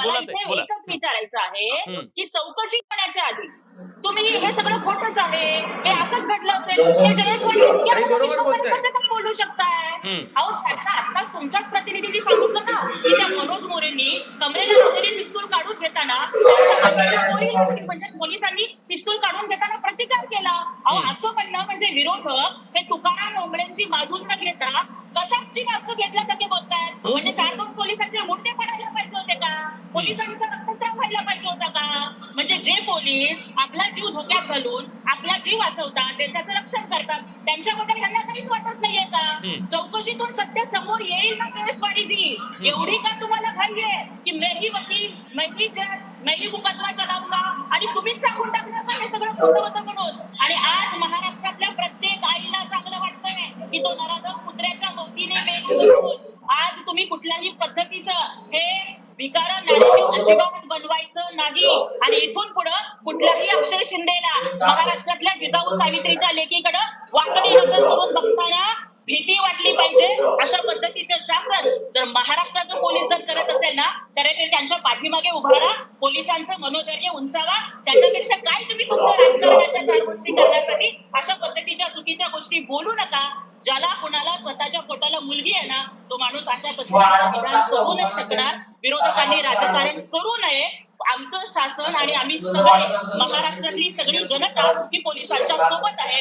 मला बोला ते, इथे बोला. एकच विचारायचं आहे. की चौकशी करण्याच्या आधी तुम्ही हे सगळं खोटंच आहे हे असंच घडलं असेल हे बोलू शकताय. अहो त्यांना आत्ताच तुमच्याच प्रतिनिधींनी सांगितलं ना की त्या मनोज मोरेंनी कमरेला लावलेली पिस्तूल काढून घेताना. म्हणजे पोलिसांनी पिस्तूल काढून घेताना प्रतिकार केला अहो. असं म्हणणं म्हणजे विरोधक हे तुकाराम डोंबळेंची बाजू न घेता कसाबची बाजू घेतल्यासारखे बोलतायत म्हणजे चार दोन पोलिसांचे मुंडे पडायला पाहिजे होते का पोलिसांचा रक्तस्राव व्हायला पाहिजे होता का? म्हणजे जे पोलीस आपला जीव धोक्यात घालून आपला जीव वाचवतात देशाचं रक्षण करतात त्यांच्याबद्दल ह्यांना काहीच वाटत नाहीये का. चौकशीतून सत्य समोर येईल ना जयेशवाणीजी एवढी का तुम्हाला घाई आहे की मेही वकील मेही जज मेही मुकदमा चलावला आणि तुम्हीच सांगून टाकलं का हे सगळं खोटं होतं म्हणून? आणि आज महाराष्ट्रातल्या प्रत्येक आईला चांगलं वाटतंय की तो नराधम कुत्र्याच्या मोतीने आज तुम्ही कुठल्याही पद्धतीचं हे विकारा नॅरेटिव्ह अजिबात बनवायचं नाही. आणि इथून पुढं कुठल्याही अक्षय शिंदेला महाराष्ट्रातल्या जिजाऊ सावित्रीच्या लेकीकडं वाकडी नजर करून बघताना भीती वाटली पाहिजे अशा पद्धतीचं शासन जर महाराष्ट्राचं पोलीस जर करत असेल ना तर ते त्यांच्या पाठीमागे उभा राहा पोलिसांचं मनोधैर्य उंचावा. त्याच्यापेक्षा काय तुम्ही तुमच्या राजकारणाच्या चार गोष्टी करण्यासाठी अशा पद्धतीच्या चुकीच्या गोष्टी बोलू नका ज्याला कोणाला स्वतःच्या पोटाला मुलगी आहे ना तो माणूस अशा पद्धतीने विधान करू नाही शकणार. विरोधकांनी राजकारण करू नये. आमचं शासन आणि आम्ही सगळे महाराष्ट्रातली सगळी जनता ही पोलिसांच्या सोबत आहे.